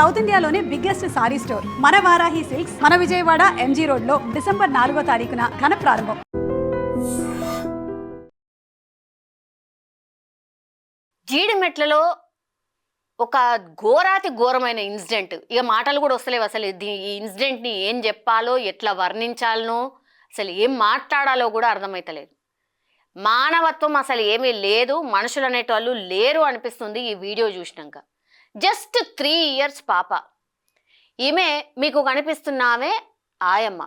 South ఇండియాలోనే biggest sorry store. మన Varahi silks మన విజయవాడ ఎంజీ రోడ్లో డిసెంబర్ నాలుగో తారీఖున ఘన ప్రారంభం. జీడిమెట్లలో ఒక ఘోరాతి ఘోరమైన ఇన్సిడెంట్. ఇక మాటలు కూడా వస్తలేవు అసలు. ఈ ఇన్సిడెంట్ని ఏం చెప్పాలో ఎట్లా వర్ణించాలనో అసలు ఏం మాట్లాడాలో కూడా అర్థమైతలేదు. మానవత్వం అసలు ఏమీ లేదు మనుషులు అనేటోళ్ళు లేరు అనిపిస్తుంది ఈ వీడియో చూసినాక. జస్ట్ త్రీ ఇయర్స్ పాప. ఈమె మీకు కనిపిస్తున్నామే ఆయమ్మ.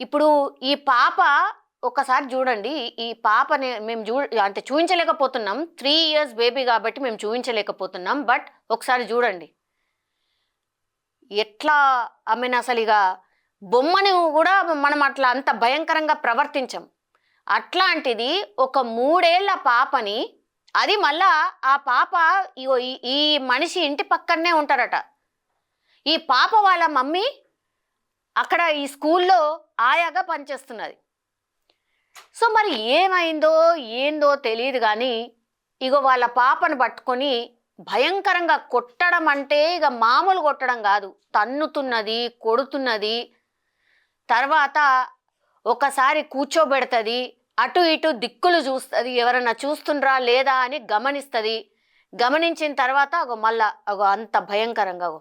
ఇప్పుడు ఈ పాప ఒకసారి చూడండి. ఈ పాపని మేము చూ అంటే చూపించలేకపోతున్నాం త్రీ ఇయర్స్ బేబీ కాబట్టి మేము చూపించలేకపోతున్నాం బట్ ఒకసారి చూడండి. ఎట్లా ఆమెను అసలు ఇక బొమ్మని కూడా మనం అట్లా అంత భయంకరంగా ప్రవర్తించాం. అట్లాంటిది ఒక మూడేళ్ళ పాపని అది మళ్ళా ఆ పాప ఇగో ఈ- ఈ మనిషి ఇంటి పక్కనే ఉంటారట ఈ పాప వాళ్ళ మమ్మీ అక్కడ ఈ స్కూల్లో ఆయాగా పనిచేస్తున్నది. సో మరి ఏమైందో ఏందో తెలియదు కానీ ఇగో వాళ్ళ పాపను పట్టుకొని భయంకరంగా కొట్టడం అంటే ఇక మామూలు కొట్టడం కాదు. తన్నుతున్నది కొడుతున్నది. తర్వాత ఒకసారి కూర్చోబెడుతుంది. అటు ఇటు దిక్కులు చూస్తుంది ఎవరన్నా చూస్తుండ్రా లేదా అని గమనిస్తుంది. గమనించిన తర్వాత అగో మళ్ళా అగో అంత భయంకరంగా అగో.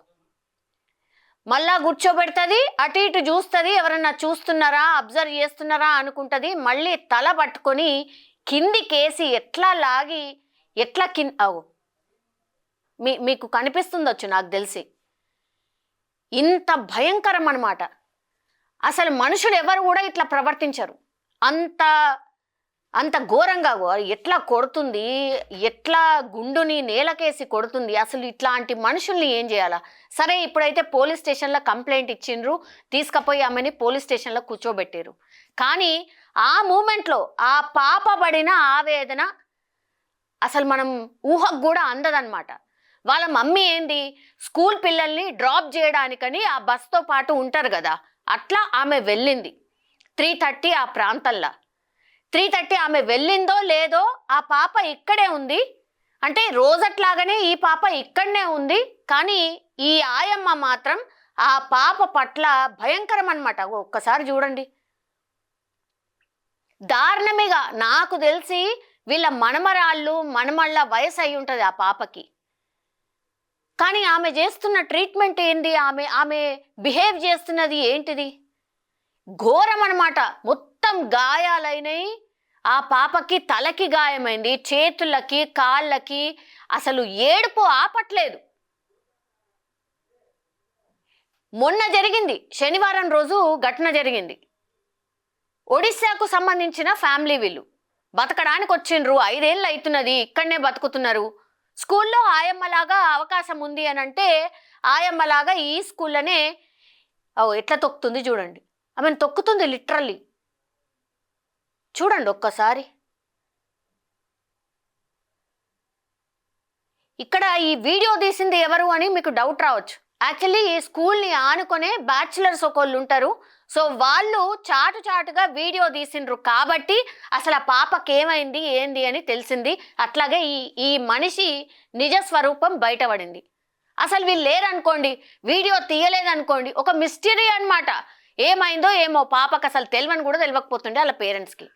మళ్ళా కూర్చోబెడుతుంది అటు ఇటు చూస్తుంది ఎవరన్నా చూస్తున్నారా అబ్జర్వ్ చేస్తున్నారా అనుకుంటుంది. మళ్ళీ తల పట్టుకొని కిందికేసి ఎట్లా లాగి ఎట్లా కింద అవు మీ మీకు కనిపిస్తుందొచ్చు నాకు తెలిసి. ఇంత భయంకరం అనమాట అసలు మనుషులు ఎవరు కూడా ఇట్లా ప్రవర్తించరు. అంత అంత ఘోరంగా ఎట్లా కొడుతుంది? ఎట్లా గుండుని నేలకేసి కొడుతుంది? అసలు ఇట్లాంటి మనుషుల్ని ఏం చేయాలా? సరే ఇప్పుడైతే పోలీస్ స్టేషన్లో కంప్లైంట్ ఇచ్చిండ్రు. తీసుకుపోయి ఆమెని పోలీస్ స్టేషన్లో కూర్చోబెట్టారు కానీ ఆ మూమెంట్లో ఆ పాప పడిన ఆవేదన అసలు మనం ఊహకు కూడా అందదన్నమాట. వాళ్ళ మమ్మీ ఏంది? స్కూల్ పిల్లల్ని డ్రాప్ చేయడానికని ఆ బస్తో పాటు ఉంటారు కదా? అట్లా ఆమె వెళ్ళింది. త్రీ థర్టీ ఆ ప్రాంతంలో. త్రీ థర్టీ ఆమె వెళ్ళిందో లేదో ఆ పాప ఇక్కడే ఉంది. అంటే రోజట్లాగానే ఈ పాప ఇక్కడనే ఉంది. కానీ ఈ ఆయమ్మ మాత్రం ఆ పాప పట్ల భయంకరం అనమాట ఒక్కసారి చూడండి. దారుణమేగా. నాకు తెలిసి వీళ్ళ మనమరాళ్ళు మనమళ్ళ వయసు అయి ఉంటుంది ఆ పాపకి. కానీ ఆమె చేస్తున్న ట్రీట్మెంట్ ఏంటి ఆమె ఆమె బిహేవ్ చేస్తున్నది ఏంటిది? ఘోరం అనమాట మొత్తం గాయాలైనవి ఆ పాపకి తలకి గాయమైంది చేతులకి కాళ్ళకి అసలు ఏడుపు ఆపట్లేదు. మొన్న జరిగింది శనివారం రోజు ఘటన జరిగింది. ఒడిశాకు సంబంధించిన ఫ్యామిలీ వీళ్ళు. బతకడానికి వచ్చిండ్రు ఐదేళ్ళు అవుతున్నది ఇక్కడనే బతుకుతున్నారు. స్కూల్లో ఆయమ్మలాగా అవకాశం ఉంది అని అంటే ఆయమ్మలాగా ఈ స్కూల్లోనే ఓ ఎట్లా తొక్కుతుంది చూడండి. ఆమెను తొక్కుతుంది లిటరల్లీ. చూడండి ఒక్కసారి. ఇక్కడ ఈ వీడియో తీసింది ఎవరు అని మీకు డౌట్ రావచ్చు. యాక్చువల్లీ ఈ స్కూల్ని ఆనుకొనే బ్యాచిలర్స్ ఒకళ్ళు ఉంటారు. సో వాళ్ళు చాటు చాటుగా వీడియో తీసిండ్రు కాబట్టి అసలు ఆ పాపకి ఏమైంది ఏంది అని తెలిసింది. అట్లాగే ఈ ఈ మనిషి నిజ స్వరూపం బయటపడింది. అసలు వీళ్ళు లేరనుకోండి వీడియో తీయలేదనుకోండి ఒక మిస్టరీ అన్నమాట. ఏమైందో ఏమో పాపకు అసలు తెలియని కూడా తెలియకపోతుండే వాళ్ళ పేరెంట్స్కి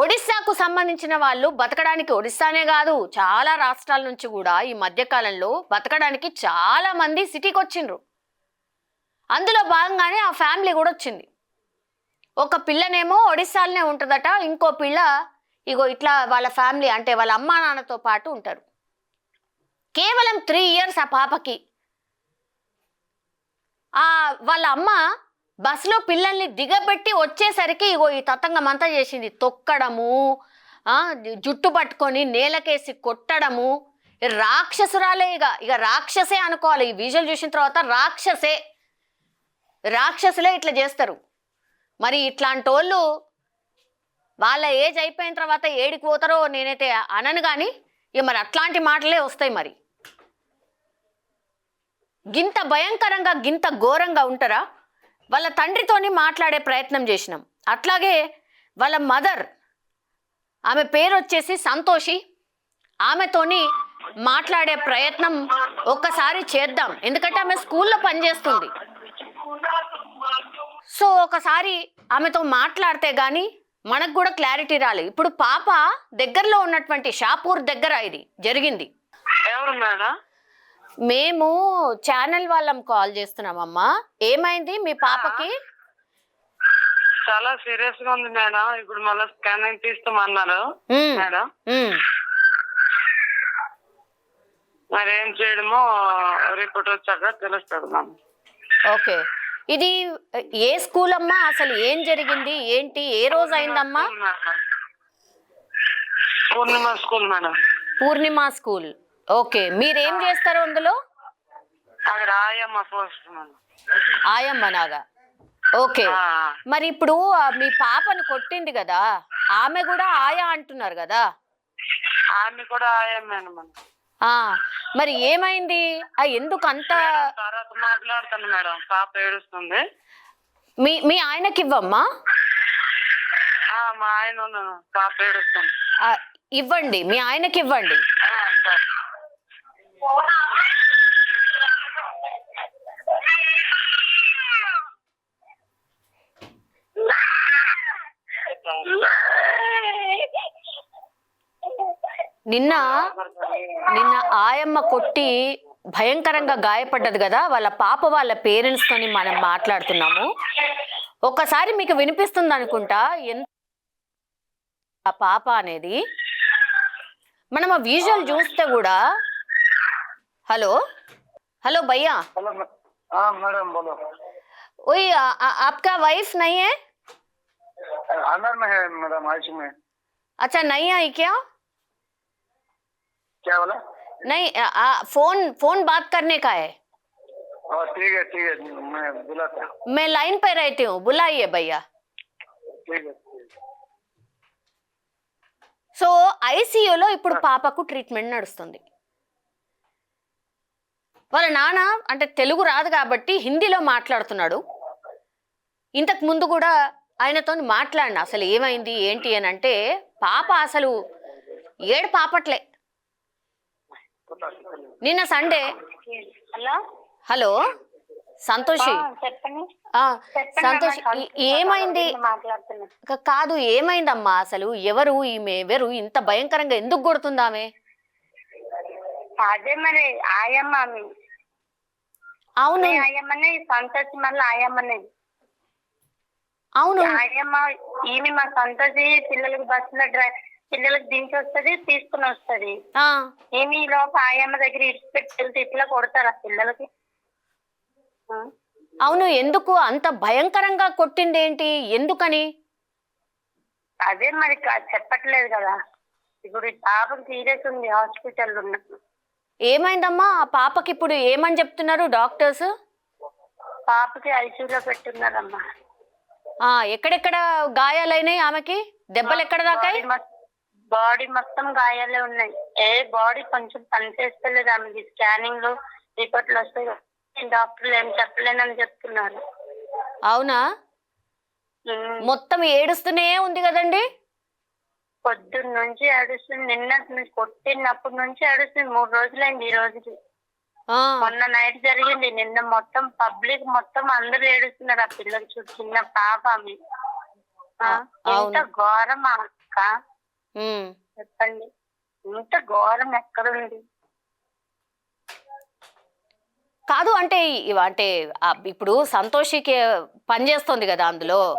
ఒడిశాకు సంబంధించిన వాళ్ళు బతకడానికి ఒడిశానే కాదు చాలా రాష్ట్రాల నుంచి కూడా ఈ మధ్యకాలంలో బతకడానికి చాలా మంది సిటీకి వచ్చిండ్రు. అందులో భాగంగానే ఆ ఫ్యామిలీ కూడా వచ్చింది. ఒక పిల్లనేమో ఒడిశాలోనే ఉంటుందట ఇంకో పిల్ల ఇగో ఇట్లా వాళ్ళ ఫ్యామిలీ అంటే వాళ్ళ అమ్మా నాన్నతో పాటు ఉంటారు. కేవలం త్రీ ఇయర్స్ ఆ పాపకి. ఆ వాళ్ళ అమ్మ బస్సులో పిల్లల్ని దిగబెట్టి వచ్చేసరికి ఇగో ఈ తతంగం అంతా చేసింది. తొక్కడము జుట్టు పట్టుకొని నేలకేసి కొట్టడము. రాక్షసురాలే ఇక ఇక రాక్షసే అనుకోవాలి. ఈ విజువల్ చూసిన తర్వాత రాక్షసే. రాక్షసులే ఇట్లా చేస్తారు. మరి ఇట్లాంటి వాళ్ళు వాళ్ళ ఏజ్ అయిపోయిన తర్వాత ఏడికి పోతారో నేనైతే అనను కానీ ఇక మరి అట్లాంటి మాటలే వస్తాయి మరి. గింత భయంకరంగా గింత ఘోరంగా ఉంటారా? వాళ్ళ తండ్రితోని మాట్లాడే ప్రయత్నం చేసినాం. అట్లాగే వాళ్ళ మదర్ ఆమె పేరు వచ్చేసి సంతోషి. ఆమెతోని మాట్లాడే ప్రయత్నం ఒక్కసారి చేద్దాం. ఎందుకంటే ఆమె స్కూల్లో పనిచేస్తుంది. సో ఒకసారి ఆమెతో మాట్లాడితే కానీ మనకు కూడా క్లారిటీ రాలేదు ఇప్పుడు పాప దగ్గరలో ఉన్నటువంటి షాపూర్ దగ్గర ఇది జరిగింది. ఎవరు మేడం? మేము ఛానల్ వాళ్ళం కాల్ చేస్తున్నామమ్మా. ఏమైంది మీ పాపకి? చాలా సీరియస్గా ఉంది మేడం. ఇప్పుడు మళ్ళీ స్కానింగ్ తీస్తామన్నారు మేడం. మరి ఏం చేయడమో రిపోర్ట్ వచ్చాక తెలుస్తుంది మ్యామ్ ఓకే. ఇది ఏ స్కూల్ అమ్మా అసలు ఏం జరిగింది? ఏంటి? ఏ రోజు అయిందమ్మా? Purnima school madam. Purnima school. Okay. మీరేం చేస్తారు అందులో? ఆయమ్మ నాగా. ఓకే. మరి ఇప్పుడు మీ పాపని కొట్టింది కదా ఆమె కూడా ఆయా అంటున్నారు కదా? ఆమె కూడా మరి? ఏమైంది? ఎందుకు అంత తర్వాత మాట్లాడతాను మేడం. పాప ఏడుస్తుంది. మీ మీ ఆయనకి ఇవ్వమ్మా ఆ, మా ఆయన పాప ఏడుస్తుంది. ఇవ్వండి. మీ ఆయనకి ఇవ్వండి. నిన్న నిన్న ఆయమ్మ కొట్టి భయంకరంగా గాయపడ్డది కదా వాళ్ళ పాప వాళ్ళ పేరెంట్స్ తోని మనం మాట్లాడుతున్నాము. ఒకసారి మీకు వినిపిస్తుంది అనుకుంటా ఎంత ఆ పాప అనేది. మనం ఆ విజువల్ చూస్తే కూడా హలో హలో భయ్యా हेलो मै- हाँ मैडम बोलो ఓయ్ ఆ- ఆ- आपका वाइफ नहीं है अंदर में है मैडम आईसी में अच्छा नहीं आई क्या क्या बोला नहीं आ, आ, फोन फोन बात करने का है हाँ ठीक है ठीक है मैं बुलाता मैं लाइन पे रहती हूँ बुलाइए भैया ठीक है ठीक है సో ఐసీయూలో ఇప్పుడు పాపకు ట్రీట్మెంట్ నడుస్తుంది వాళ్ళ నాన్న అంటే తెలుగు రాదు కాబట్టి హిందీలో మాట్లాడుతున్నాడు. ఇంతకు ముందు కూడా ఆయనతో మాట్లాడిన అసలు ఏమైంది ఏంటి అని అంటే పాప అసలు ఏడు పాపట్లే. నిన్న Sunday hello? Hello? Santoshi? Santosh ఏమైంది? కాదు ఏమైందమ్మా అసలు? ఎవరు ఈమె ఎవరు ఇంత భయంకరంగా ఎందుకు కొడుతుందామె అదే మరి ఆయమ్మ. అవును. ఆయమ్మనే సంతోషి మళ్ళీ ఆయమ్మనే. అవును. ఆయమ్మ ఈమె మా సంతోషి పిల్లలకి బస్సులో డ్రై పిల్లలకి దించి వస్తుంది తీసుకుని వస్తుంది. ఏమి ఈ లోపు ఆయమ్మ దగ్గర ఇడిచిపెట్టి వెళ్తే ఇట్లా కొడతారా పిల్లలకి. ఆ? అవును ఎందుకు అంత భయంకరంగా కొట్టింది ఏంటి? ఎందుకని? అదే మరి చెప్పట్లేదు కదా. ఇప్పుడు పాపం సీరియస్ ఉంది హాస్పిటల్ ఉన్న ఏమైందమ్మా? ఆ పాపకి ఇప్పుడు ఏమని చెప్తున్నారు డాక్టర్స్? పాపకి ఐసీయూలో పెట్టున్నారమ్మా. ఆ ఎక్కడెక్కడ గాయాలైనాయి ఆమెకి? దెబ్బలు ఎక్కడ దాకాయి? బాడీ మొత్తం గాయాలే ఉన్నాయి. ఏ బాడీ కొంచెం పనిచేస్తలేదు ఆమెకి. స్కానింగ్లో రిపోర్ట్లు వస్తాయి డాక్టర్లు ఏం చెప్పలేనని చెప్తున్నారు. అవునా? మొత్తం ఏడుస్తూనే ఉంది కదండి? పొద్దున్న నుంచి అడుస్తుంది నిన్న కొట్టినప్పటి నుంచి అడుస్తుంది మూడు రోజులైంది ఈ రోజుకి. మొన్న నైట్ జరిగింది. నిన్న మొత్తం పబ్లిక్ మొత్తం అందరూ ఏడుస్తున్నారు. ఆ పిల్లకి చూసి చిన్న పాప ఆమె. ఎంత ఘోరం అక్క. చెప్పండి. ఇంత ఘోరం ఎక్కడుంది కాదు అంటే అంటే ఇప్పుడు సంతోషికి పని చేస్తుంది కదా అందులో.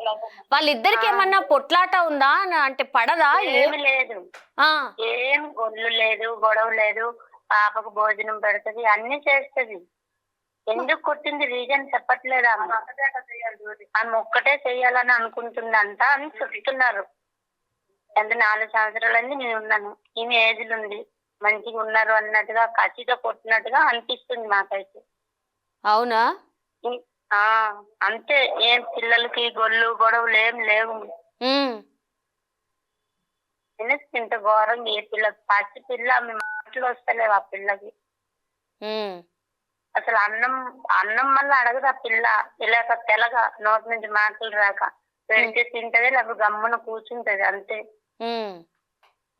వాళ్ళిద్దరికి ఏమన్నా పొట్లాట ఉందా? అంటే పడదా? ఏమి లేదు. ఏం గొల్లు లేదు గొడవ లేదు. పాపకు భోజనం పెడుతుంది అన్ని చేస్తది. ఎందుకు కొట్టింది? రీజన్ చెప్పట్లేదు? ఆమె ఒక్కటే చెయ్యాలని అనుకుంటుందంట అని చెప్తున్నారు. ఎంత నాలుగు సంవత్సరాలన్నీ నేను ఉన్నాను. ఈమె ఏజ్లు ఉంది. మంచిగా ఉన్నారు అన్నట్టుగా కసిగా కొట్టినట్టుగా అనిపిస్తుంది నాకైతే అవునా? ఆ అంతే. ఏం పిల్లలకి గొల్లు గొడవలు ఏం లేవు. ఉమ్. ఇంత ఘోరం ఏ పిల్ల పసి పిల్ల ఆమె మాటలు వస్తలేవు ఆ పిల్లకి. ఉమ్. అసలు అన్నం అన్నం మళ్ళీ అడగదు ఆ పిల్ల. తెలియక తెలగ నోటి నుంచి మాటలు రాక. పెడితే తింటది లేకపోతే గమ్మున కూర్చుంటది అంతే. ఉమ్.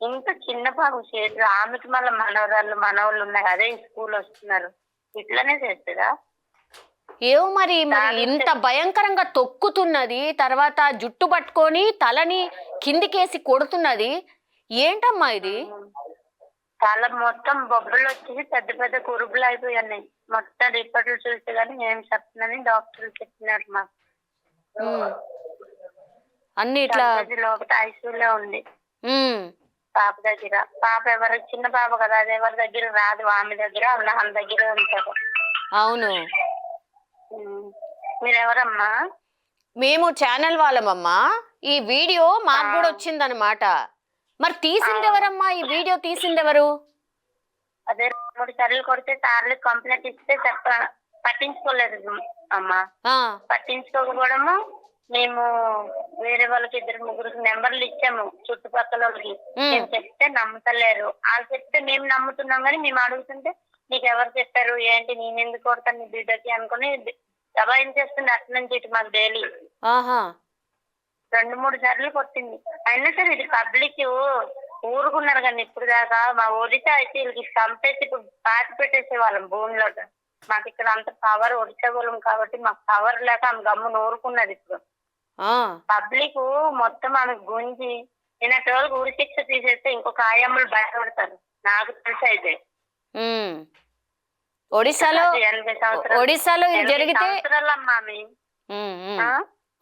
ఇంకా చిన్న పాప చేతులు ఆమెకి మళ్ళీ మనవరాళ్ళు మనవాళ్ళు ఉన్నారు అదే స్కూల్ వస్తున్నారు. ఇట్లనే చేస్తుందా? ఏమో మరి ఇంత భయంకరంగా తొక్కుతున్నది తర్వాత జుట్టు పట్టుకొని తలని కిందికేసి కొడుతున్నది. ఏంటమ్మా ఇది? తల మొత్తం బొబ్బలు వచ్చేసి పెద్ద పెద్ద కురుపులు అయిపోయాయి మొత్తం రిపోర్ట్లు చూస్తే కానీ ఏం చెప్తున్నానని డాక్టర్లు చెప్పినారు మాకు. ఉమ్. అన్ని ఇట్లా లోపల ఐసీయూలో ఉంది. పాప దగ్గర. పాప ఎవరు? చిన్న పాప కదా. అది ఎవరి దగ్గర రాదు. ఆమె దగ్గర నాన్న దగ్గర ఉంటారు. అవును. మీరెవరమ్మా? మేము ఛానల్ వాళ్ళమమ్మా. ఈ వీడియో మాకు కూడా వచ్చిందనమాట మరి తీసింది ఎవరమ్మా? ఈ వీడియో తీసింది ఎవరు? అదే మూడు సార్లు కొడితే సార్లు కంప్లైంట్ ఇస్తే చెప్ప పట్టించుకోలేదు అమ్మా. పట్టించుకోకపోవడము మేము వేరే వాళ్ళకి ఇద్దరు ముగ్గురికి నెంబర్లు ఇచ్చాము చుట్టుపక్కల వాళ్ళకి. చెప్తే నమ్ముతలేరు. వాళ్ళు చెప్తే మేము నమ్ముతున్నాం కానీ మేము అడుగుతుంటే నీకు ఎవరు చెప్పారు? ఏంటి? నేను ఎందుకు కొడతాను నీ బిడ్డకి అనుకుని దబాయించేస్తుంది అటు నుంచి ఇటు మాకు డైలీ ఆహా. రెండు మూడు సార్లు కొట్టింది. అయినా సరే ఇది పబ్లిక్ ఊరుకున్నారు కానీ ఇప్పుడు దాకా మా ఒడిశా అయితే వీళ్ళకి చంపేసి ఇప్పుడు పాతి పెట్టేసే వాళ్ళం భూమిలో మాకు ఇక్కడ అంత పవర్ ఒడిశా వాళ్ళం కాబట్టి మాకు పవర్ లేక ఆమె గమ్మున ఊరుకున్నది ఇప్పుడు. పబ్లిక్ మొత్తం ఆమె గుంజి నిన్నటి రోజులు ఊరి శిక్ష తీసేస్తే ఇంకొక ఆయమ్మలు భయపడతారు. నాకు తెలిసి అయితే. ఒడిశాలో ఒడిశాలో ఇది జరిగితే?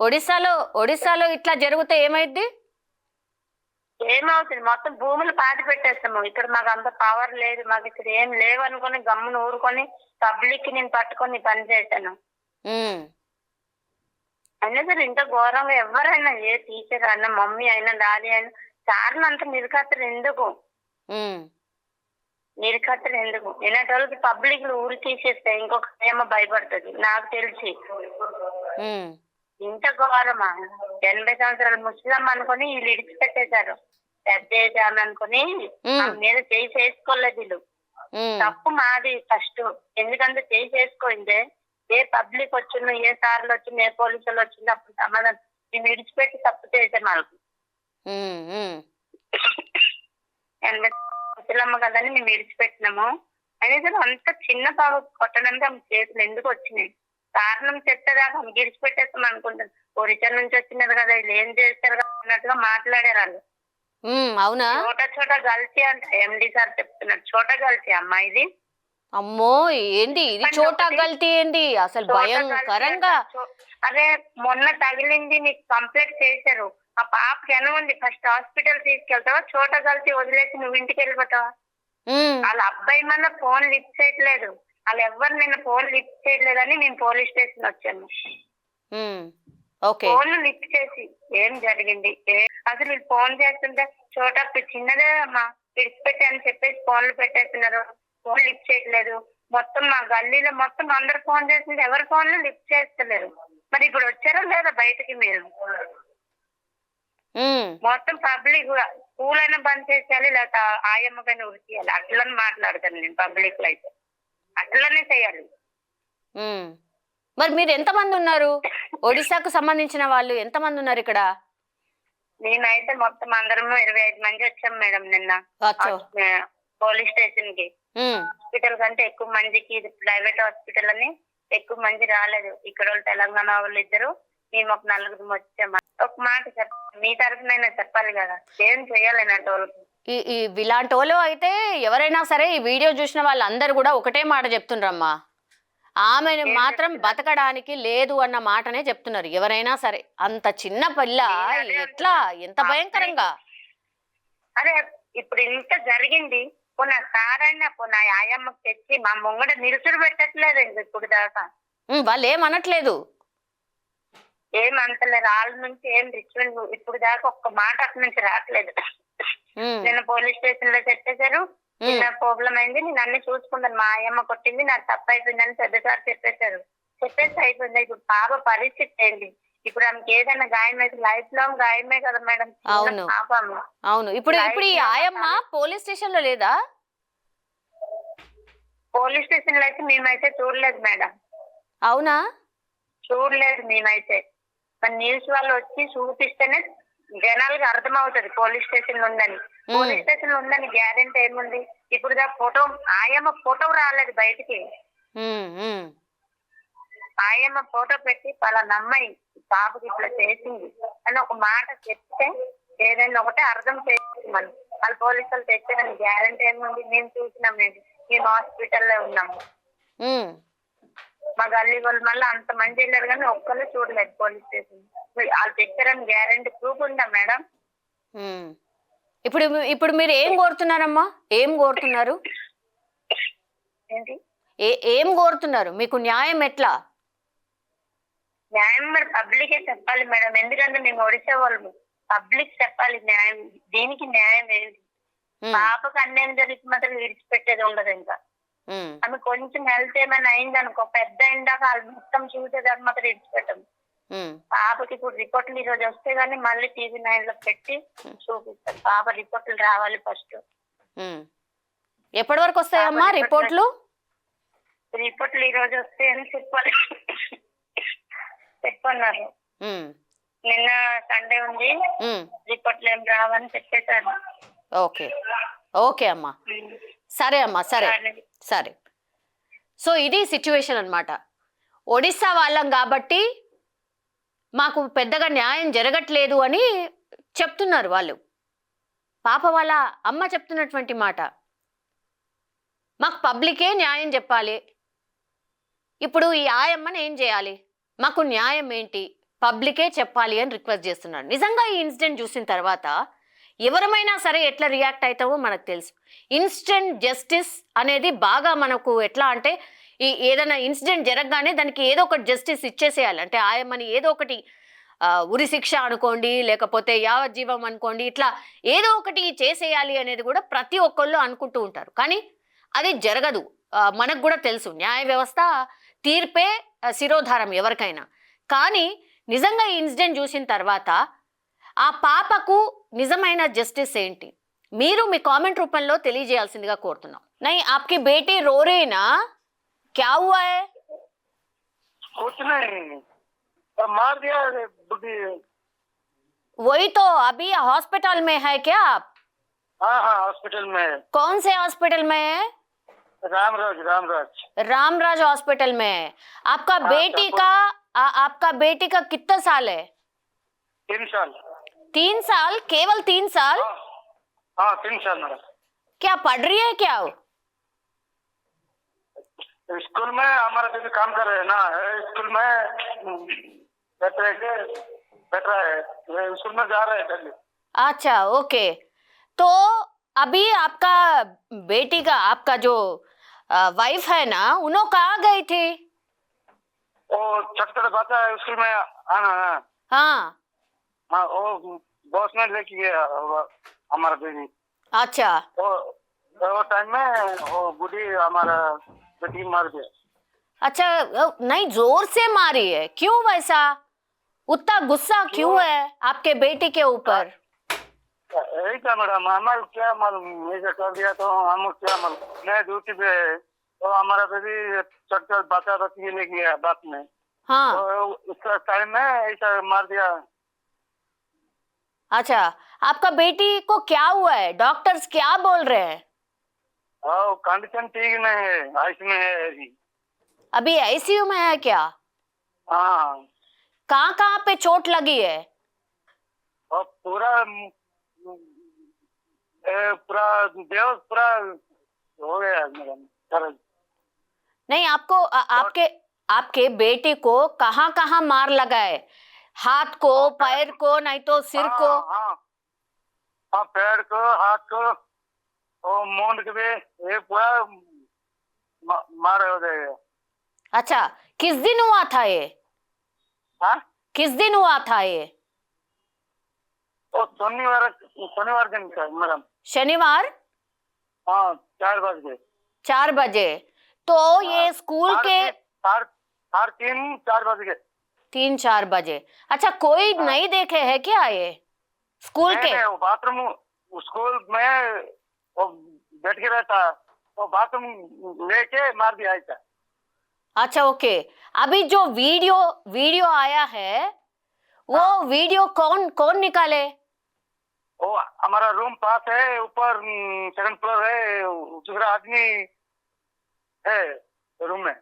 ఒడిశాలో ఒడిశాలో ఇట్లా జరిగితే ఏమైద్ది? ఏమవుతుంది? మొత్తం భూములు పాతి పెట్టేస్తాము. ఇక్కడ మాకు అంత పవర్ లేదు. మాకు ఇక్కడ ఏం లేవు అనుకుని గమ్మున ఊరుకొని పబ్లిక్ నేను పట్టుకొని పని చేశాను. అయినా సరే ఇంత ఘోరంగా ఎవరైనా ఏ టీచర్ అయినా మమ్మీ అయినా డాడీ అయినా సార్లు అంత నిరకత్తరు ఎందుకు? ఉమ్, నిరకత్తరు ఎందుకు నిన్నటి పబ్లిక్ ఊరి తీసేస్తే ఇంకొక ఏమో భయపడుతుంది. నాకు తెలిసి. ఇంత ఘోరమా? ఎనభై సంవత్సరాల ముస్లిం అనుకుని వీళ్ళు ఇడిచిపెట్టేశారు. పెద్ద ఆమె అనుకుని మీద చేయి చేసుకోలేదు వీళ్ళు. తప్పు మాది ఫస్ట్. ఎందుకంటే చేయి చేసుకోయిందే. ఏ పబ్లిక్ వచ్చిందో ఏ సార్లు వచ్చిందో ఏ పోలీసులు వచ్చిందో అప్పుడు సమాధానం. మేము విడిచిపెట్టి తప్పు చేసాం వాళ్ళకి. ఉమ్. ఎనభై ముసలమ్మ కదని మేము విడిచిపెట్టినాము. అయినా సరే అంత చిన్న పాప కొట్టడానికి ఆమె చేతులు ఎందుకు వచ్చినాయి? కారణం చెప్తేదాకా ఆమె విడిచిపెట్టేస్తాం అనుకుంటాను ఒరిజా నుంచి వచ్చినది కదా వీళ్ళు ఏం చేస్తారు కదా అన్నట్టుగా మాట్లాడారు వాళ్ళు. అవునా? చోట చోట గల్తీ అంట ఎండి సార్ చెప్తున్నారు. చోట గల్తీ అమ్మా ఇది. అమ్మో ఏంది ఇది చోటా గల్తీ ఏంది అసలు భయంకరంగా. అదే మొన్న తగిలింది నీకు కంప్లైంట్ చేశారు. ఆ పాపకి ఎలా ఉంది. ఫస్ట్ హాస్పిటల్ తీసుకెళ్తావా? చోట గల్తీ వదిలేసి నువ్వు ఇంటికి వెళ్ళిపోతావా? వాళ్ళ అబ్బాయి మన ఫోన్ లిఫ్ట్ చేయట్లేదు. వాళ్ళు ఎవరు నిన్న ఫోన్ లిఫ్ట్ చేయట్లేదని మేము police station. Okay. Phone lift చేసి ఏం జరిగింది? అసలు వీళ్ళు ఫోన్ చేస్తుంటే చోట చిన్నదే అమ్మా విడిచిపెట్టి అని చెప్పేసి ఫోన్లు పెట్టేస్తున్నారు. ఫోన్ లిఫ్ట్ చేయట్లేదు. మొత్తం మా గల్లీలో మొత్తం అందరు ఫోన్ చేస్తుంటే ఎవరి ఫోన్లు లిఫ్ట్ చేస్తలేరు. మరి ఇప్పుడు వచ్చారా లేదా బయటకి మీరు? మొత్తం పబ్లిక్ స్కూల్ అయినా బంద్ చేసేయాలి లేకపోతే ఆయమ్మకైనా ఉరికేయాలి. అట్లని మాట్లాడతాను నేను పబ్లిక్లో అయితే. అట్లనే చేయాలి. మరి మీరు ఎంతమంది ఉన్నారు? ఒడిశాకు సంబంధించిన వాళ్ళు ఎంతమంది ఉన్నారు ఇక్కడ? నేనైతే మొత్తం అందరం ఇరవై ఐదు మంది వచ్చాం మేడం నిన్న. పోలీస్ స్టేషన్కి. హాస్పిటల్ కంటే ఎక్కువ మందికి ఇది ప్రైవేట్ హాస్పిటల్ అని ఎక్కువ మంది రాలేదు. ఇక్కడ వాళ్ళు తెలంగాణ వాళ్ళు ఇద్దరు మేము ఒక నలుగురు వచ్చాము ఒక మాట చెప్ప మీ తరఫునైనా చెప్పాలి కదా. ఏం చేయాలి అన్నట్టు వాళ్ళకి? ఈ ఈ ఇలాంటి వాళ్ళు అయితే ఎవరైనా సరే ఈ వీడియో చూసిన వాళ్ళందరూ కూడా ఒకటే మాట చెప్తుండ్రమ్మా. ఆమెను మాత్రం? బతకడానికి లేదు అన్న మాటనే చెప్తున్నారు. ఎవరైనా సరే అంత చిన్న పిల్ల ఎట్లా. ఎంత భయంకరంగా? అదే ఇప్పుడు ఇంత జరిగింది. పోనా సారైనా పోనా ఆయమ్మకి తెచ్చి మా ముంగడ నిలుచుడు పెట్టట్లేదు ఇప్పుడు దాకా. వాళ్ళు ఏమనట్లేదు ఏం అంతలేదు వాళ్ళ నుంచి ఏం రిచ్మెంట్ ఇప్పుడు దాకా ఒక్క మాట అటు నుంచి రావట్లేదు. నేను పోలీస్ స్టేషన్లో చెప్పేశారు చిన్న ప్రాబ్లం అయింది నేను అన్ని చూసుకుంటాను. మా అయ్యమ్మ కొట్టింది నాకు తప్పు అయిపోయిందని పెద్దసారి చెప్పేశారు. చెప్పేసి అయిపోయింది. ఇప్పుడు పాప పరిస్థితి ఏంటి? ఇప్పుడు ఆమెకి ఏదైనా గాయం అయితే లైఫ్ లాంగ్ గాయమే కదా మేడం. అవును. అవును. ఇప్పుడు ఇప్పుడు ఈ ఆయమ్మ పోలీస్ స్టేషన్లో లేదా? పోలీస్ స్టేషన్లో అయితే మేమైతే చూడలేదు మేడం. అవునా? చూడలేదు మేమైతే. మరి న్యూస్ వాళ్ళు వచ్చి చూపిస్తేనే జనాలకి అర్థమవుతుంది పోలీస్ స్టేషన్ ఉందని. పోలీస్ స్టేషన్ ఉందని గ్యారెంటీ ఏముంది? ఇప్పుడు దా ఫోటో ఆయమ్మ ఫోటో రాలేదు బయటికి. ఆయమ్మ ఫోటో పెట్టి పలానా అమ్మాయి పాపకి ఇట్లా చేసింది అని ఒక మాట చెప్తే ఏదైనా ఒకటే అర్థం చేసుకోమని. వాళ్ళు పోలీసులు తెచ్చారని గ్యారెంటీ ఏముంది? మేము చూసినాం మేము. మేము హాస్పిటల్లో ఉన్నాము. మా గల్లీ వాళ్ళు మళ్ళీ అంత మంది వెళ్ళారు కానీ ఒక్కళ్ళు చూడలేదు పోలీస్ స్టేషన్. వాళ్ళు తెచ్చారని గ్యారెంటీ ప్రూఫ్ ఉందా మేడం. ఇప్పుడు ఇప్పుడు మీరు ఏం కోరుతున్నారమ్మా? ఏం కోరుతున్నారు? ఏంటి? ఏ ఏం కోరుతున్నారు? మీకు న్యాయం ఎట్లా? న్యాయం మరి పబ్లికే చెప్పాలి మేడం. ఎందుకంటే మేము ఒడిశా వాళ్ళము. పబ్లిక్ చెప్పాలి న్యాయం. దీనికి న్యాయం ఏంటి? పాపకు అన్యాయం జరిగితే మాత్రం విడిచిపెట్టేది ఉండదు ఇంకా. ఆమె కొంచెం హెల్త్ ఏమైనా అయింది అనుకో పెద్ద వాళ్ళు మొత్తం చూసేదాన్ని మాత్రం విడిచిపెట్టం ఉమ్. పాపకి ఇప్పుడు రిపోర్ట్లు ఈ రోజు వస్తే గానీ మళ్ళీ టీవీ నైన్లో పెట్టి చూపిస్తాం పాప రిపోర్ట్లు రావాలి ఫస్ట్. ఎప్పటి వరకు వస్తాయమ్మా రిపోర్ట్లు రిపోర్ట్లు? ఈ రోజు వస్తే అని చెప్పాలి. చెప్పన్నారు. నిన్న సండే ఉంది. రిపోర్ట్లు ఏం రావని చెప్పేశారు. ఓకే. ఓకే అమ్మా. సరే అమ్మా సరే. సరే. సో ఇది సిచ్యువేషన్ అన్నమాట. ఒడిస్సా వాళ్ళం కాబట్టి మాకు పెద్దగా న్యాయం జరగట్లేదు అని చెప్తున్నారు వాళ్ళు. పాప వాళ్ళ అమ్మ చెప్తున్నటువంటి మాట. మాకు పబ్లికే న్యాయం చెప్పాలి. ఇప్పుడు ఈ ఆయమ్మని ఏం చేయాలి? మాకు న్యాయం ఏంటి? పబ్లికే చెప్పాలి అని రిక్వెస్ట్ చేస్తున్నాడు. నిజంగా ఈ ఇన్సిడెంట్ చూసిన తర్వాత ఎవరమైనా సరే ఎట్లా రియాక్ట్ అవుతావో మనకు తెలుసు. ఇన్స్టెంట్ జస్టిస్ అనేది బాగా మనకు ఎట్లా అంటే ఈ ఏదైనా ఇన్సిడెంట్ జరగగానే దానికి ఏదో ఒకటి జస్టిస్ ఇచ్చేసేయాలి. అంటే ఆయమని ఏదో ఒకటి ఉరి శిక్ష అనుకోండి లేకపోతే యావజ్జీవం అనుకోండి ఇట్లా ఏదో ఒకటి చేసేయాలి అనేది కూడా ప్రతి ఒక్కళ్ళు అనుకుంటూ ఉంటారు. కానీ అది జరగదు. మనకు కూడా తెలుసు. న్యాయ వ్యవస్థ తీర్పే శిరోధారం ఎవరికైనా. కానీ నిజంగా ఈ ఇన్సిడెంట్ చూసిన తర్వాత ఆ పాపకు నిజమైన జస్టిస్ ఏంటి? మీరు మీ కామెంట్ రూపంలో తెలియజేయాల్సిందిగా కోరుతున్నాం. నై ఆప్కి బేటీ రోరేనా? క్యా హువా హై? कुछ नहीं मार दिया वही तो अभी हॉस्पिटल में है क्या आप हाँ हाँ हॉस्पिटल में कौन से हॉस्पिटल में है रामराज रामराज रामराज हॉस्पिटल में है आपका हाँ, बेटी का आ, आपका बेटी का कितना साल है तीन साल तीन साल केवल तीन साल? हाँ हाँ तीन साल मेरा। क्या पढ़ रही है क्या? वो? स्कूल में हमारा बेबी काम कर रहे हैं ना स्कूल में हम्म, बैठ रहे बैठ रहा है। स्कूल में जा रहे हैं डेली अच्छा ओके। तो अभी आपका बेटी का आपका जो वाइफ है ना उन्हों कहाँ गई थी? वो चक्कर बाता है स्कूल में आना है। हाँ वो बॉस ने लेके गया वो हमारा बेबी अच्छा। वो वो टाइम में वो बुढ़ी हमारा बेटी मार दिया अच्छा नहीं ज़ोर से मारी है। क्यों वैसा? उतना गुस्सा क्यों है आपके बेटी के ऊपर? यही था मैडम हमारे क्या मालूम? ऐसा कर दिया तो हम क्या मालूम? मैं ड्यूटी पे तो हमारा बेबी बाता बच्ची ले गया बात में। हाँ। तो उसका टाइम में ऐसा मार दिया। अच्छा आपका बेटी को क्या हुआ है? डॉक्टर्स क्या बोल रहे हैं? और कंडीशन ठीक नहीं है आइस में है अभी। अभी आईसीयू में है क्या? हाँ। कहाँ कहाँ पे चोट लगी है? और पूरा ए, पूरा देव पूरा हो गया मैडम नहीं आपको आ, आपके आपके बेटे को कहाँ कहाँ मार लगा है? हाथ को पैर को नहीं तो सिर को। हाँ, हाँ। हाँ पैर को हाथ को और मूंद के भी ये पूरा मा- मार हो जाएगा। अच्छा किस दिन हुआ था ये? हाँ? किस दिन हुआ था ये? शनिवार शनिवार दिन का मैडम। शनिवार? हाँ चार बज। चार बजे। तो ये स्कूल के चार चार तीन चार बज तीन चार बजे। अच्छा कोई नहीं देखे है क्या ये? स्कूल के? बाथरूम स्कूल में वो बैठ के रहता तो बाथरूम लेके मार दिया ऐसा अच्छा ओके। अभी जो वीडियो वीडियो आया है वो वीडियो कौन कौन निकाले? वो हमारा रूम पास है ऊपर सेकंड फ्लोर है दूसरा आदमी है रूम में।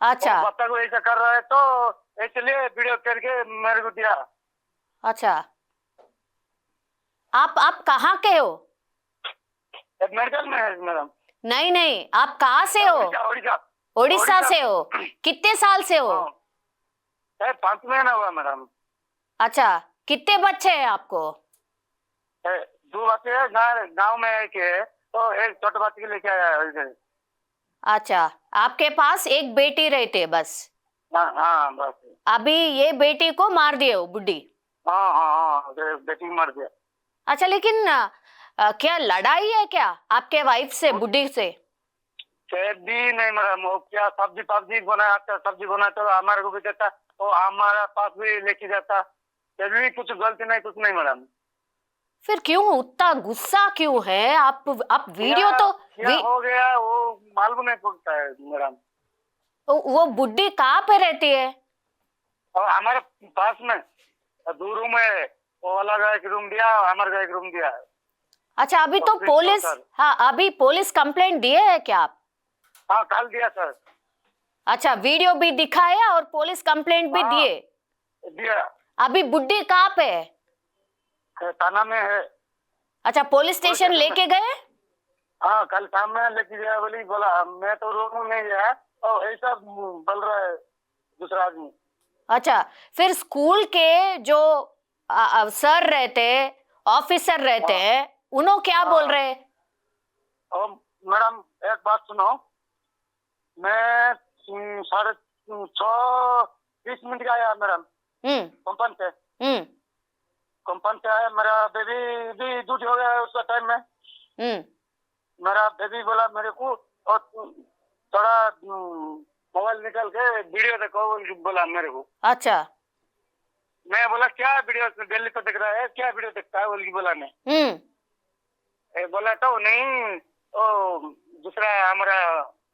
अच्छा। बच्चा को ऐसा कर रहा है तो इसलिए वीडियो करके मेरे को दिया। अच्छा। आप आप कहाँ के हो? मेडिकल में है मैडम। नहीं नहीं आप कहाँ से हो? ओडिशा। से हो? कितने साल से हो? हाँ। है पाँच महीना हुआ मैडम। अच्छा कितने बच्चे हैं आपको? है, दो बच्चे है गाँव गाँव में एक है तो एक छोटे बच्चे को लेके आया इधर। अच्छा आपके पास एक बेटी रहती है बस। हाँ हाँ बस। अभी ये बेटी को मार दिए हो बुड्ढी? हाँ बेटी मर गया। अच्छा लेकिन क्या लड़ाई है क्या आपके वाइफ से बुड्ढी से? भी नहीं मैडम वो क्या सब्ज़ी सब्ज़ी बनाया सब्ज़ी बनाया तो हमारे को भी देता तो हमारा पास भी लेके जाता। फिर भी कुछ गलती नहीं कुछ नहीं मैडम फिर क्यों उतना गुस्सा क्यों है? आप आप वीडियो क्या- तो क्या वी, हो गया वो मालूम नहीं पड़ता है मैडम वो बुड्ढी कहाँ पे रहती है? और हमारे पास में दो रूम है वो अलग एक रूम दिया हमारे का एक रूम दिया अच्छा अभी तो पुलिस हाँ अभी पुलिस कंप्लेंट दिए है क्या आप? हाँ कल दिया सर। अच्छा वीडियो भी दिखाया और पुलिस कंप्लेंट भी हाँ। दिए? दिया। अभी बुड्ढी कहाँ पे है? थाना में है। अच्छा पुलिस स्टेशन स्टेशन लेके गए? हाँ कल शाम में लेके गया बोली बोला मैं तो रूम में नहीं गया। और ऐसा बोल रहा है दूसरा आदमी। अच्छा फिर स्कूल के जो आ, आ, सर रहते ऑफिसर रहते हाँ। हैं उन्होंने क्या बोल हाँ। रहे? हैं मैडम एक बात सुनो मैं साढ़े छः बीस मिनट का आया मैडम। हम्म। कंपन से। हम्म। कंपन से आया मेरा बेबी भी दूध हो गया उसका टाइम में। हम्म। मेरा बेबी बोला मेरे को और थोड़ा हम्म, मोबाइल निकाल के वीडियो देखो बोला मेरे को। अच्छा। मैं बोला क्या वीडियो? दिल्ली पे देख रहा है क्या वीडियो देखता है? बोल के बोला मैं हम्म। बोला तो नहीं ओ दूसरा हमारा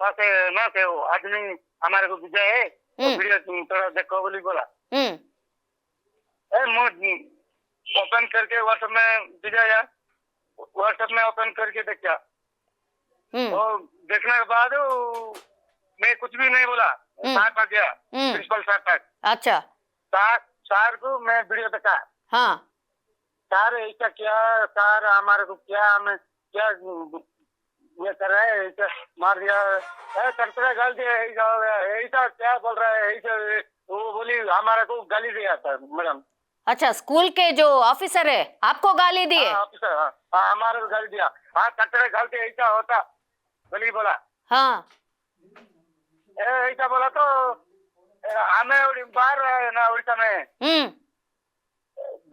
पास ना थे आदमी हमारे को भेजा है तो हम्म। वीडियो थोड़ा देखो बोली बोला। ए ओपन करके व्हाट्सएप में भेजा यार व्हाट्सएप में ओपन करके देखा और देखने के बाद मैं कुछ भी नहीं बोला। हम्म। साथ आ गया हम्म। प्रिंसिपल साहब तक अच्छा। सार सार को मैं वीडियो देखा। हाँ। सर ऐसा क्या सर हमारे को क्या हमें क्या ये कर रहा है ऐसा मार दिया। है करते गाल दिया ऐसा ऐसा क्या बोल रहा है ऐसा वो बोली हमारे को गाली दिया था मैडम अच्छा स्कूल के जो ऑफिसर है आपको गाली दिए हाँ, ऑफिसर हमारे को गाली दिया। हाँ कटरे गाल दिया ऐसा होता। हाँ। ए, ऐसा बोला तो ए, हमें उड़ी- बाहर ना उड़ीसा में। हम्म।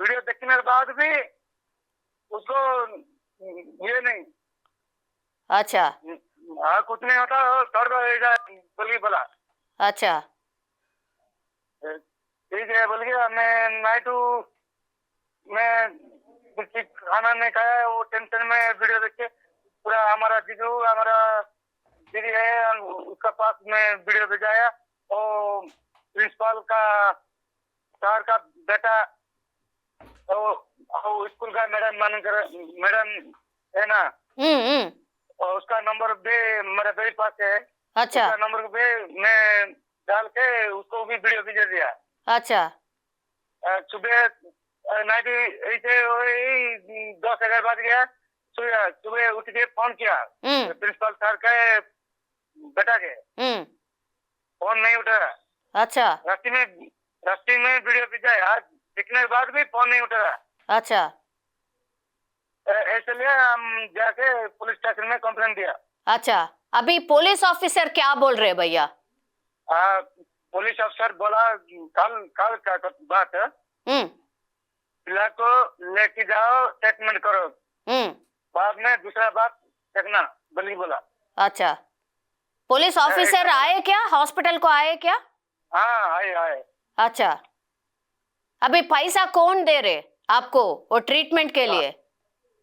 वीडियो देखने के बाद भी उसको ये नहीं। अच्छा। हाँ कुछ नहीं होता कर दो ऐसा बोली बोला। अच्छा। ठीक है बोल गया मैं नाइट में कुछ खाना नहीं खाया वो टेंशन में वीडियो देख के। पूरा हमारा जीजू हमारा दीदी है उसका पास में वीडियो भेजाया और प्रिंसिपल का सर का बेटा और स्कूल का मैडम मान कर मैडम है ना? हम्म हम्म। और उसका नंबर भी मेरे मेरे पास है। अच्छा। उसका नंबर भी मैं डाल के उसको भी वीडियो भेज दिया। अच्छा। सुबह नाइट ऐसे दस हज़ार बाद गया। सुबह सुबह उठ के फ़ोन किया? हम्म। प्रिंसिपल सर के बेटा के। हम्म। फ़ोन नहीं उठा। अच्छा। रास्ते में रास्ते में वीडियो भेजा आज दिखने के बाद भी फ़ोन नहीं उठा। अच्छा। इसलिए हम जाके पुलिस स्टेशन में कंप्लेन दिया। अच्छा। अभी पुलिस ऑफिसर क्या बोल रहे भैया? पुलिस अफसर बोला कल कल का बात है? हम्म। को लेके जाओ ट्रीटमेंट करो। बाद में दूसरा बात देखना बली बोला। अच्छा। पुलिस ऑफिसर आए क्या? हॉस्पिटल को आए क्या? हाँ आए आए। अच्छा। अभी पैसा कौन दे रहे आपको वो ट्रीटमेंट के लिए?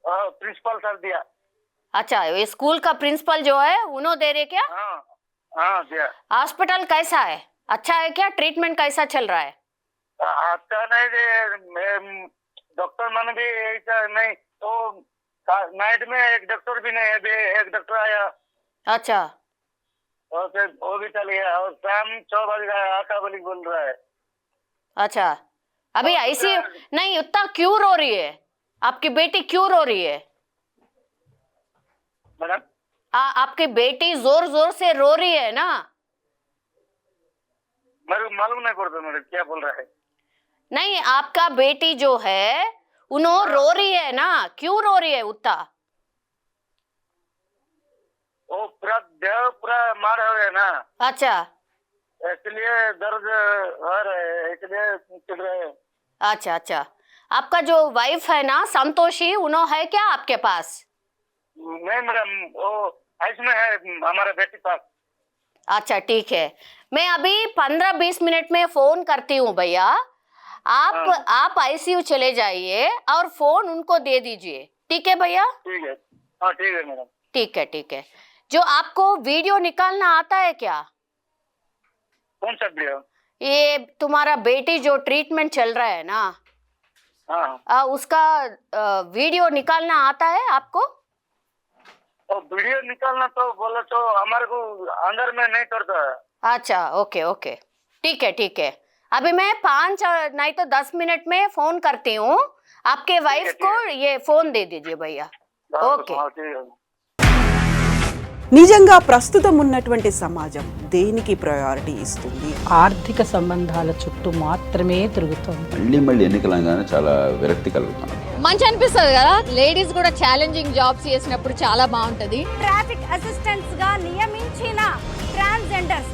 प्रिंसिपल सर दिया। अच्छा ये स्कूल का प्रिंसिपल जो है उन्होंने दे रहे क्या? हाँ हाँ दिया। हॉस्पिटल कैसा है? अच्छा है क्या? ट्रीटमेंट कैसा चल रहा है? अच्छा नहीं डॉक्टर मैंने भी ऐसा नहीं वो नाइट में एक डॉक्टर भी नहीं है एक डॉक्टर आया। अच्छा। और फिर वो भी चल गया और शाम छह बज गया आका बली बोल रहा है। अच्छा। अभी ऐसी नहीं उतना क्यों रो रही है? आपकी बेटी क्यों रो रही है? मैडम? आ, आपकी बेटी ज़ोर ज़ोर से रो रही है ना? मालूम नहीं पड़ता मैडम क्या बोल रहा है। नहीं आपका बेटी जो है उन्होंने रो रही है ना? क्यों रो रही है उतना वो पूरा देह पूरा मार हो ना। अच्छा। इसलिए दर्द हो रहा है इसलिए चिढ़ रहे हैं। अच्छा अच्छा। आपका जो वाइफ है ना संतोषी उन्होंने है क्या आपके पास? नहीं मैडम वो इसमें है हमारे बेटी पास। अच्छा ठीक है। मैं अभी पंद्रह बीस मिनट में फ़ोन करती हूँ भैया। आप हाँ। आप आईसीयू चले जाइए और फ़ोन उनको दे दीजिए। ठीक है भैया? ठीक है। हाँ ठीक है मैडम। ठीक है ठीक है। जो आपको वीडियो निकालना आता है क्या? कौन सा वीडियो? ये तुम्हारा बेटी जो ट्रीटमेंट चल रहा है ना हाँ। आ, उसका आ, वीडियो निकालना आता है आपको? और वीडियो निकालना तो बोले तो हमारे को अंदर में नहीं करता है। अच्छा ओके ओके। ठीक है ठीक है। अभी मैं पाँच आ, नहीं तो दस मिनट में फोन करती हूँ आपके वाइफ ठीक को ये फोन दे दीजिए भैया ఓకే. हाँ ठीक है నిజంగా ప్రస్తుతం ఉన్నటువంటి సమాజం దేనికి ప్రయారిటీ ఇస్తుంది ఆర్థిక సంబంధాల చుట్టూ మాత్రమే తిరుగుతోంది మళ్ళీ మళ్ళీ ఎన్నికలంగానే చాలా విరక్తి కలుగుతాను మంచి అనిపిస్తుంది కదా లేడీస్ కూడా ఛాలెంజింగ్ జాబ్స్ చేసినప్పుడు చాలా బాగుంటది ట్రాఫిక్ అసిస్టెంట్స్ గా నియమించిన ట్రాన్స్జెండర్స్